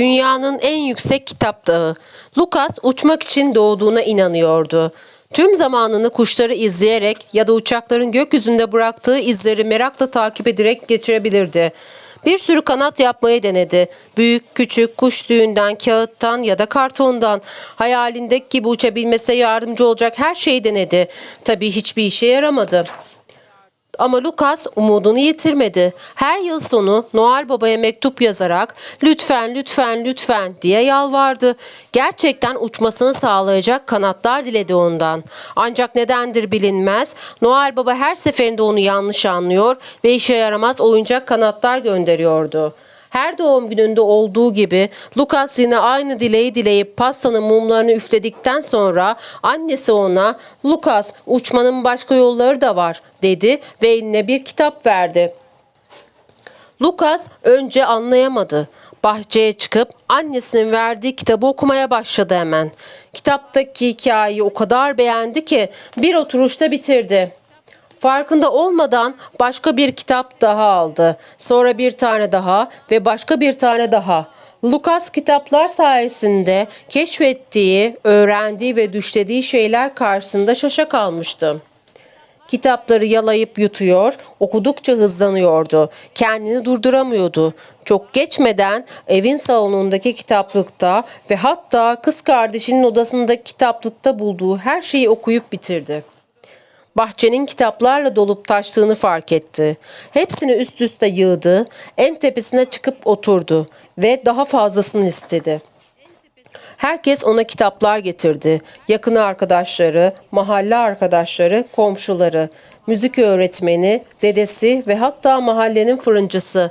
dünyanın en yüksek kitap dağı. Lucas uçmak için doğduğuna inanıyordu. Tüm zamanını kuşları izleyerek ya da uçakların gökyüzünde bıraktığı izleri merakla takip ederek geçirebilirdi. Bir sürü kanat yapmayı denedi. Büyük, küçük, kuş tüyünden, kağıttan ya da kartondan. Hayalindeki gibi uçabilmesine yardımcı olacak her şeyi denedi. Tabii hiçbir işe yaramadı. Ama Lucas umudunu yitirmedi. Her yıl sonu Noel Baba'ya mektup yazarak lütfen lütfen lütfen diye yalvardı. Gerçekten uçmasını sağlayacak kanatlar diledi ondan. Ancak nedendir bilinmez. Noel Baba her seferinde onu yanlış anlıyor ve işe yaramaz oyuncak kanatlar gönderiyordu. Her doğum gününde olduğu gibi Lucas yine aynı dileği dileyip pastanın mumlarını üfledikten sonra annesi ona Lucas uçmanın başka yolları da var dedi ve eline bir kitap verdi. Lucas önce anlayamadı. Bahçeye çıkıp annesinin verdiği kitabı okumaya başladı hemen. Kitaptaki hikayeyi o kadar beğendi ki bir oturuşta bitirdi. Farkında olmadan başka bir kitap daha aldı. Sonra bir tane daha ve başka bir tane daha. Lucas kitaplar sayesinde keşfettiği, öğrendiği ve düşlediği şeyler karşısında şaşa kalmıştı. Kitapları yalayıp yutuyor, okudukça hızlanıyordu. Kendini durduramıyordu. Çok geçmeden evin salonundaki kitaplıkta ve hatta kız kardeşinin odasındaki kitaplıkta bulduğu her şeyi okuyup bitirdi. Bahçenin kitaplarla dolup taştığını fark etti. Hepsini üst üste yığdı, en tepesine çıkıp oturdu ve daha fazlasını istedi. Herkes ona kitaplar getirdi. Yakın arkadaşları, mahalle arkadaşları, komşuları, müzik öğretmeni, dedesi ve hatta mahallenin fırıncısı.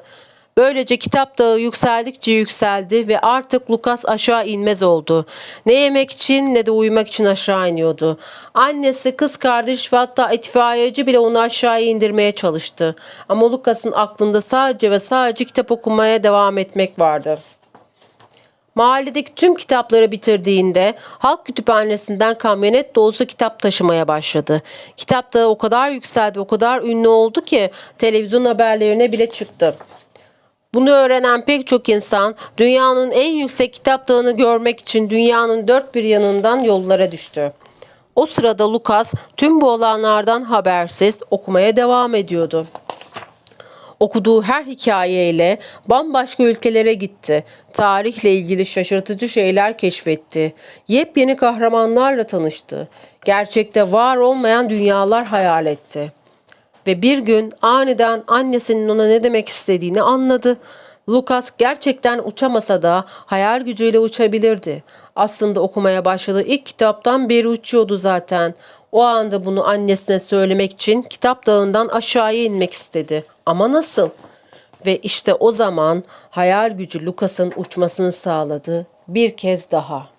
Böylece kitap dağı yükseldikçe yükseldi ve artık Lukas aşağı inmez oldu. Ne yemek için ne de uyumak için aşağı iniyordu. Annesi, kız kardeş ve hatta itfaiyeci bile onu aşağıya indirmeye çalıştı. Ama Lukas'ın aklında sadece ve sadece kitap okumaya devam etmek vardı. Mahalledeki tüm kitapları bitirdiğinde halk kütüphanesinden kamyonet dolusu kitap taşımaya başladı. Kitap da o kadar yükseldi, o kadar ünlü oldu ki televizyon haberlerine bile çıktı. Bunu öğrenen pek çok insan dünyanın en yüksek kitap dağını görmek için dünyanın dört bir yanından yollara düştü. O sırada Lucas tüm bu olanlardan habersiz okumaya devam ediyordu. Okuduğu her hikayeyle bambaşka ülkelere gitti. Tarihle ilgili şaşırtıcı şeyler keşfetti. Yepyeni kahramanlarla tanıştı. Gerçekte var olmayan dünyalar hayal etti. Ve bir gün aniden annesinin ona ne demek istediğini anladı. Lucas gerçekten uçamasa da hayal gücüyle uçabilirdi. Aslında okumaya başladığı ilk kitaptan beri uçuyordu zaten. O anda bunu annesine söylemek için kitap dağından aşağıya inmek istedi. Ama nasıl? Ve işte o zaman hayal gücü Lucas'ın uçmasını sağladı bir kez daha.